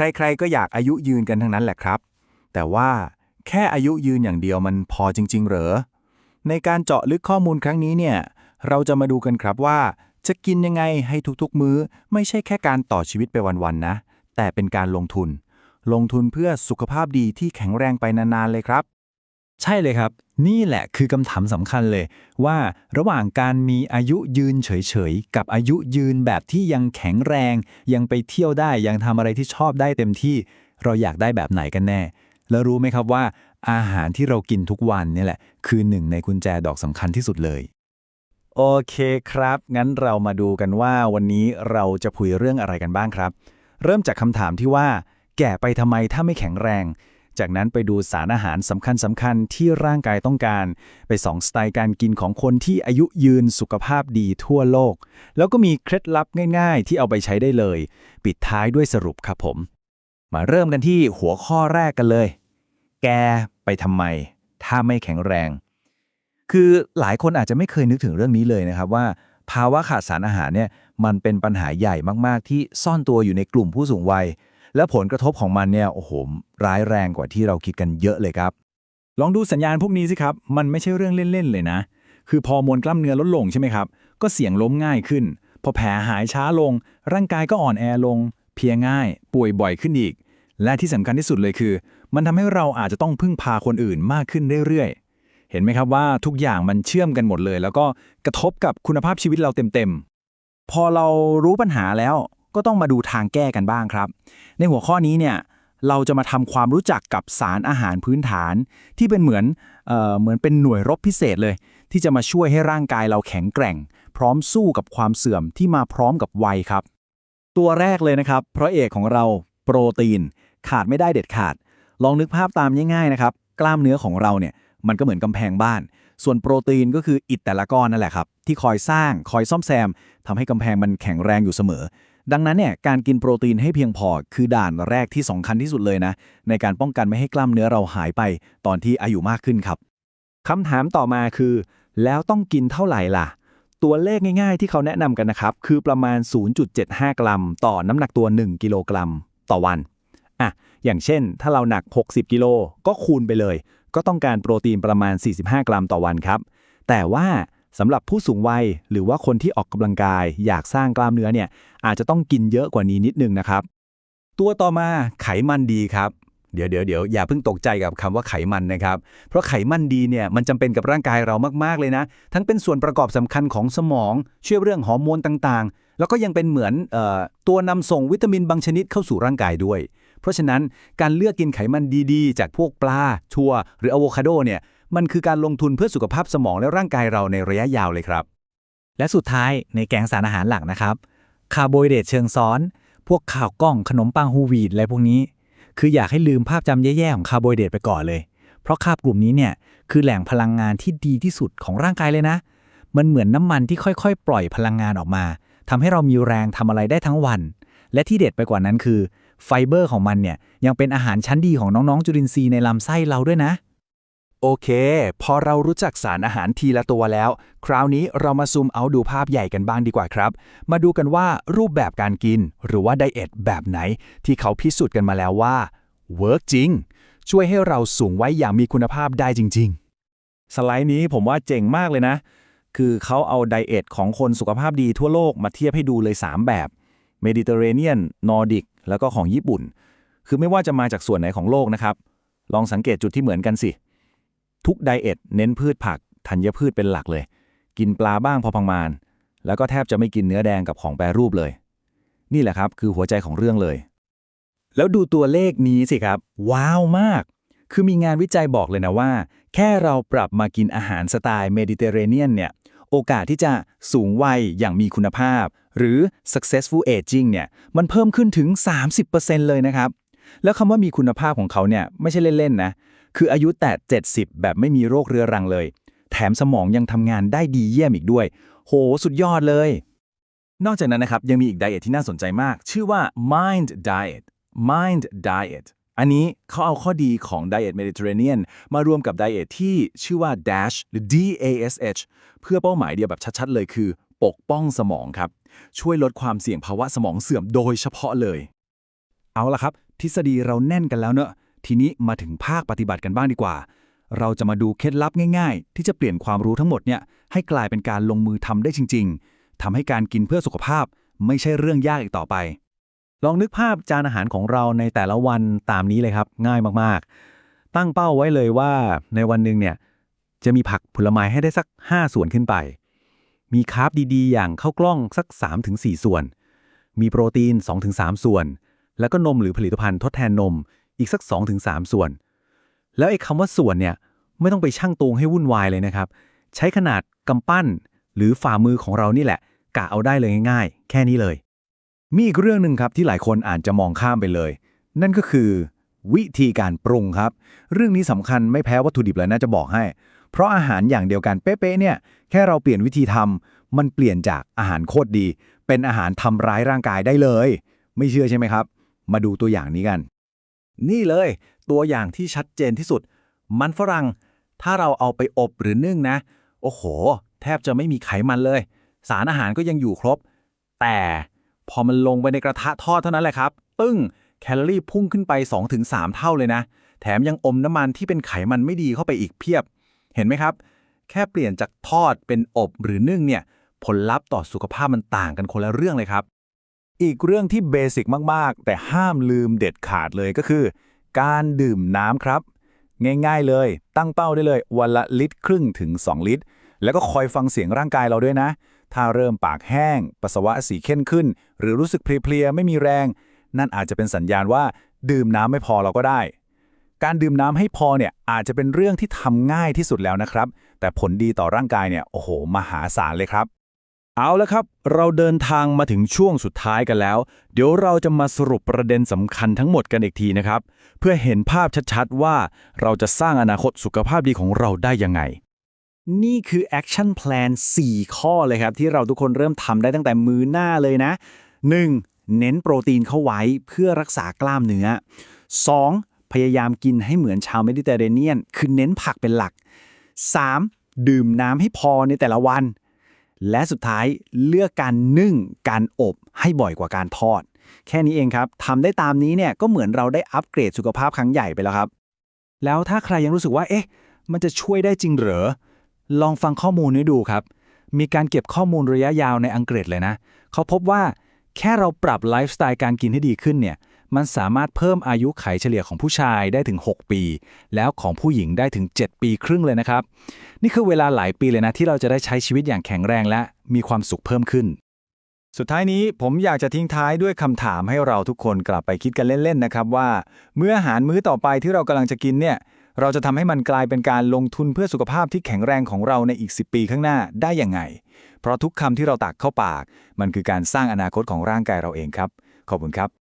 ใครๆก็อยากอายุยืนกันทั้งนั้นแหละครับ แต่ว่าแค่อายุยืนอย่างเดียวมันพอจริง ๆ เหรอ ในการเจาะลึกข้อมูลครั้งนี้เนี่ย เราจะมาดูกันครับว่า จะกินยังไงให้ทุกๆ มื้อ ไม่ใช่แค่การต่อชีวิตไปวันๆนะ แต่เป็นการลงทุน ลงทุนเพื่อสุขภาพดีที่แข็งแรงไปนานๆเลยครับ ใช่เลยครับ นี่แหละคือคำถามสำคัญเลย ว่าระหว่างการมีอายุยืนเฉยๆ กับอายุยืนแบบที่ยังแข็งแรง ยังไปเที่ยวได้ยังทำอะไรที่ชอบได้เต็มที่ เราอยากได้แบบไหนกันแน่ แล้วรู้ไหมครับว่า อาหารที่เรากินทุกวันนี่แหละ คือหนึ่งในกุญแจดอกสำคัญที่สุดเลย โอเคครับ งั้นเรามาดูกันว่าวันนี้เราจะคุยเรื่องอะไรกันบ้างครับ เริ่มจากคำถามที่ว่า แก่ไปทำไมถ้าไม่แข็งแรง จากนั้นไปดูสารอาหารสำคัญสำคัญๆที่ร่างกายต้องการ ไปสองสไตล์การกินของคนที่อายุยืนสุขภาพดีทั่วโลก แล้วก็มีเคล็ดลับง่าย ๆ ที่เอาไปใช้ได้เลย ปิดท้ายด้วยสรุปครับผม มาเริ่มกันที่หัวข้อแรกกันเลย แกไปทำไม ถ้าไม่แข็งแรง คือหลายคนอาจจะไม่เคยนึกถึงเรื่องนี้เลยนะครับว่า ภาวะขาดสารอาหารเนี่ยมันเป็นปัญหาใหญ่มากๆ ที่ซ่อนตัวอยู่ในกลุ่มผู้สูงวัย และผลกระทบของมันเนี่ยโอ้โหร้ายแรงกว่าที่เราคิดกันเยอะเลยครับ ลองดูสัญญาณพวกนี้สิครับ มันไม่ใช่เรื่องเล่นๆเลยนะ คือพอมวลกล้ามเนื้อลดลงใช่ไหมครับ ก็เสี่ยงล้มง่ายขึ้น พอแผลหายช้าลง ร่างกายก็อ่อนแอลง เพียง่าย ป่วยบ่อยขึ้นอีก และที่สำคัญที่สุดเลยคือ มันทำให้เราอาจจะต้องพึ่งพาคนอื่นมากขึ้นเรื่อยๆ เห็นไหมครับว่าทุกอย่างมันเชื่อมกันหมดเลย แล้วก็กระทบกับคุณภาพชีวิตเราเต็มๆ พอเรารู้ปัญหาแล้ว ก็ต้องมาดูทางแก้กันบ้างครับ ในหัวข้อนี้เนี่ยเราจะมาทำความรู้จักกับสารอาหารพื้นฐาน ที่เป็นเหมือนเอ่อเหมือนเป็นหน่วยรบพิเศษเลย ที่จะมาช่วยให้ร่างกายเราแข็งแกร่ง พร้อมสู้กับความเสื่อมที่มาพร้อมกับวัยครับ ตัวแรกเลยนะครับพระเอกของเราโปรตีน ขาดไม่ได้เด็ดขาด ลองนึกภาพตามง่ายๆนะครับ กล้ามเนื้อของเราเนี่ยมันก็เหมือนกำแพงบ้าน ส่วนโปรตีนก็คืออิฐแต่ละก้อนนั่นแหละครับที่คอยสร้างคอยซ่อมแซมทำให้กำแพงมันแข็งแรงอยู่เสมอ ดังนั้นเนี่ยการกินโปรตีนให้เพียงพอคือด่านแรกที่สำคัญที่สุดเลยนะ ในการป้องกันไม่ให้กล้ามเนื้อเราหายไปตอนที่อายุมากขึ้นครับคำถามต่อมาคือ แล้วต้องกินเท่าไหร่ล่ะ ตัวเลขง่ายๆที่เขาแนะนำกันนะครับ คือประมาณ 0.75 กรัม ต่อน้ำหนักตัว 1 กิโลกรัม ต่อวันอะอย่างเช่น ถ้าเราหนัก 60 กิโลก็คูณไปเลย ก็ต้องการโปรตีนประมาณ 45 กรัมต่อวันครับ แต่ว่า สำหรับผู้สูงวัยหรือว่าคนที่ออกกำลังกาย อยากสร้างกล้ามเนื้อเนี่ยอาจจะต้องกินเยอะกว่านี้นิดนึงนะครับ ตัวต่อมาไขมันดีครับเดี๋ยวเดี๋ยวเดี๋ยวอย่าเพิ่งตกใจกับคำว่าไขมันนะครับ เพราะไขมันดีเนี่ยมันจำเป็นกับร่างกายเรามากๆเลยนะ ทั้งเป็นส่วนประกอบสำคัญของสมอง ช่วยเรื่องฮอร์โมนต่างๆ แล้วก็ยังเป็นเหมือนเอ่อตัวนำส่งวิตามินบางชนิดเข้าสู่ร่างกายด้วย เพราะฉะนั้นการเลือกกินไขมันดีๆ จากพวกปลาถั่วหรืออะโวคาโดเนี่ย มันคือการลงทุนเพื่อสุขภาพสมองและร่างกายเราในระยะยาวเลยครับ และสุดท้ายในแกงสารอาหารหลักนะครับคาร์โบไฮเดรตเชิงซ้อน พวกข่าวกล้องขนมปังฮูวีตอะไรพวกนี้ คืออยากให้ลืมภาพจำแย่ๆของคาร์โบไฮเดรตไปก่อนเลย เพราะคาบกลุ่มนี้เนี่ยคือแหล่งพลังงานที่ดีที่สุดของร่างกายเลยนะ มันเหมือนน้ำมันที่ค่อยๆ ปล่อยพลังงานออกมาทำให้เรามีแรงทำอะไรได้ทั้งวัน และที่เด็ดไปกว่านั้นคือไฟเบอร์ของมันเนี่ยยังเป็นอาหารชั้นดีของน้องๆ จุลินทรีย์ในลำไส้เราด้วยนะ โอเค พอเรารู้จักสารอาหารทีละตัวแล้ว คราวนี้เรามาซูมเอาดูภาพใหญ่กันบ้างดีกว่าครับ มาดูกันว่ารูปแบบการกิน หรือว่าไดเอทแบบไหน ที่เขาพิสูจน์กันมาแล้วว่าเวิร์กจริง ช่วยให้เราสูงไว้อย่างมีคุณภาพได้จริง ๆ สไลด์นี้ผมว่าเจ๋งมากเลยนะ คือเขาเอาไดเอทของคนสุขภาพดีทั่วโลกมาเทียบให้ดูเลย 3 แบบเมดิเตอร์เรเนียนนอร์ดิกแล้วก็ของญี่ปุ่น คือไม่ว่าจะมาจากส่วนไหนของโลกนะครับลองสังเกตจุดที่เหมือนกันสิ ทุกไดเอทเน้นพืชผักธัญพืชเป็นหลักเลย กินปลาบ้างพอพังมานแล้วก็แทบจะไม่กินเนื้อแดงกับของแปรรูปเลย นี่แหละครับคือหัวใจของเรื่องเลย แล้วดูตัวเลขนี้สิครับ ว้าวมาก คือมีงานวิจัยบอกเลยนะว่า แค่เราปรับมากินอาหารสไตล์เมดิเตอร์เรเนียนเนี่ยโอกาสที่จะสูงวัยอย่างมีคุณภาพ หรือ successful aging เนี่ยมันเพิ่มขึ้นถึง 30%เลยนะครับ แล้วคำว่ามีคุณภาพของเขาเนี่ยไม่ใช่เล่น ๆ นะ คืออายุแต่ 70 แบบไม่มีโรคเรื้อรังเลย แถมสมองยังทำงานได้ดีเยี่ยมอีกด้วย โห สุดยอดเลย นอกจากนั้นนะครับ ยังมีอีกไดเอทที่น่าสนใจมาก ชื่อว่า Mind Diet Mind Diet อันนี้เขาเอาข้อดีของ Diet Mediterranean มารวมกับไดเอทที่ชื่อว่า DASH หรือ DASH เพื่อเป้าหมายเดียวแบบชัดๆ เลยคือ ปกป้องสมองครับ ช่วยลดความเสี่ยงภาวะสมองเสื่อมโดยเฉพาะเลย เอาละครับ ทฤษฎีเราแน่นกันแล้วเนอะ ทีนี้มาถึงภาคปฏิบัติกันบ้างดีกว่า เราจะมาดูเคล็ดลับง่าย ๆ ที่จะเปลี่ยนความรู้ทั้งหมดเนี่ยให้กลายเป็นการลงมือทำได้จริง ๆทำให้การกินเพื่อสุขภาพ ไม่ใช่เรื่องยากอีกต่อไป ลองนึกภาพจานอาหารของเราในแต่ละวันตามนี้เลยครับ ง่ายมากๆ ตั้งเป้าไว้เลยว่าในวันหนึ่งเนี่ยจะมีผักผลไม้ให้ได้สัก 5 ส่วนขึ้นไป มีคาร์บดีๆ อย่างข้าวกล้องสัก 3-4 ส่วน มีโปรตีน 2-3 ส่วน แล้วก็นมหรือผลิตภัณฑ์ทดแทนนม อีกสัก 2-3 ส่วน แล้วไอ้คำว่าส่วนเนี่ยไม่ต้องไปชั่งตวงให้วุ่นวายเลยนะครับ ใช้ขนาดกำปั้น หรือฝ่ามือของเรานี่แหละ กะเอาได้เลยง่ายๆ แค่นี้เลย มีอีกเรื่องหนึ่งครับที่หลายคนอาจจะมองข้ามไปเลย นั่นก็คือ วิธีการปรุงครับ เรื่องนี้สำคัญไม่แพ้วัตถุดิบเลยนะจะบอกให้ เพราะอาหารอย่างเดียวกันเป๊ะๆเนี่ยแค่เราเปลี่ยนวิธีทำมันเปลี่ยนจากอาหารโคตรดี เป็นอาหารทำร้ายร่างกายได้เลย ไม่เชื่อใช่ไหมครับ มาดูตัวอย่างนี้กัน นี่เลย ตัวอย่างที่ชัดเจนที่สุด มันฝรั่ง ถ้าเราเอาไปอบหรือนึ่งนะ โอ้โห แทบจะไม่มีไขมันเลย สารอาหารก็ยังอยู่ครบ แต่พอมันลงไปในกระทะทอดเท่านั้นแหละครับตึ้ง แคลอรี่พุ่งขึ้นไป 2-3 เท่าเลยนะ แถมยังอมน้ำมันที่เป็นไขมันไม่ดีเข้าไปอีกเพียบ เห็นไหมครับ แค่เปลี่ยนจากทอดเป็นอบหรือนึ่งเนี่ย ผลลัพธ์ต่อสุขภาพมันต่างกันคนละเรื่องเลยครับ อีกเรื่องที่เบสิกมาก ๆ แต่ห้ามลืมเด็ดขาดเลยก็คือ การดื่มน้ำครับ ง่ายๆเลย ตั้งเป้าได้เลย วันละลิตรครึ่งถึง 2 ลิตร แล้วก็คอยฟังเสียงร่างกายเราด้วยนะ ถ้าเริ่มปากแห้ง ปัสสาวะสีเข้มขึ้น หรือรู้สึกเพลียๆไม่มีแรง นั่นอาจจะเป็นสัญญาณว่า ดื่มน้ำไม่พอเราก็ได้ การดื่มน้ำให้พอเนี่ยอาจจะเป็นเรื่องที่ทำง่ายที่สุดแล้วนะครับ แต่ผลดีต่อร่างกายเนี่ยโอ้โหมหาศาลเลยครับ เอาละครับ เราเดินทางมาถึงช่วงสุดท้ายกันแล้ว เดี๋ยวเราจะมาสรุปประเด็นสำคัญทั้งหมดกันอีกทีนะครับ เพื่อเห็นภาพชัดๆ ว่าเราจะสร้างอนาคตสุขภาพดีของเราได้ยังไง นี่คือ Action Plan 4 ข้อเลยครับ ที่เราทุกคนเริ่มทำได้ตั้งแต่มือหน้าเลยนะ 1. เน้นโปรตีนเข้าไว้เพื่อรักษากล้ามเนื้อ 2. พยายามกินให้เหมือนชาวเมดิเตอร์เรเนียน คือเน้นผักเป็นหลัก 3. ดื่มน้ำให้พอในแต่ละวัน และสุดท้ายเลือกการนึ่งการอบให้บ่อยกว่าการทอด แค่นี้เองครับทำได้ตามนี้เนี่ยก็เหมือนเราได้อัปเกรดสุขภาพครั้งใหญ่ไปแล้วครับ แล้วถ้าใครยังรู้สึกว่า เอ๊ะ มันจะช่วยได้จริงเหรอ ลองฟังข้อมูลนี้ดูครับ มีการเก็บข้อมูลระยะยาวในอังกฤษเลยนะ เขาพบว่าแค่เราปรับไลฟ์สไตล์การกินให้ดีขึ้นเนี่ย มันสามารถเพิ่มอายุไขเฉลี่ยของผู้ชายได้ถึง 6 ปี แล้วของผู้หญิงได้ถึง 7 ปีครึ่งเลยนะครับ นี่คือเวลาหลายปีเลยนะที่เราจะได้ใช้ชีวิตอย่างแข็งแรงและมีความสุขเพิ่มขึ้น สุดท้ายนี้ผมอยากจะทิ้งท้ายด้วยคำถามให้เราทุกคนกลับไปคิดกันเล่นๆนะครับว่า เมื่ออาหารมื้อต่อไปที่เรากำลังจะกินเนี่ยเราจะทำให้มันกลายเป็นการลงทุนเพื่อสุขภาพที่แข็งแรงของเราในอีก 10 ปีข้างหน้าได้ยังไง เพราะทุกคำที่เราตักเข้าปาก มันคือการสร้างอนาคตของร่างกายเราเองครับ ขอบคุณครับ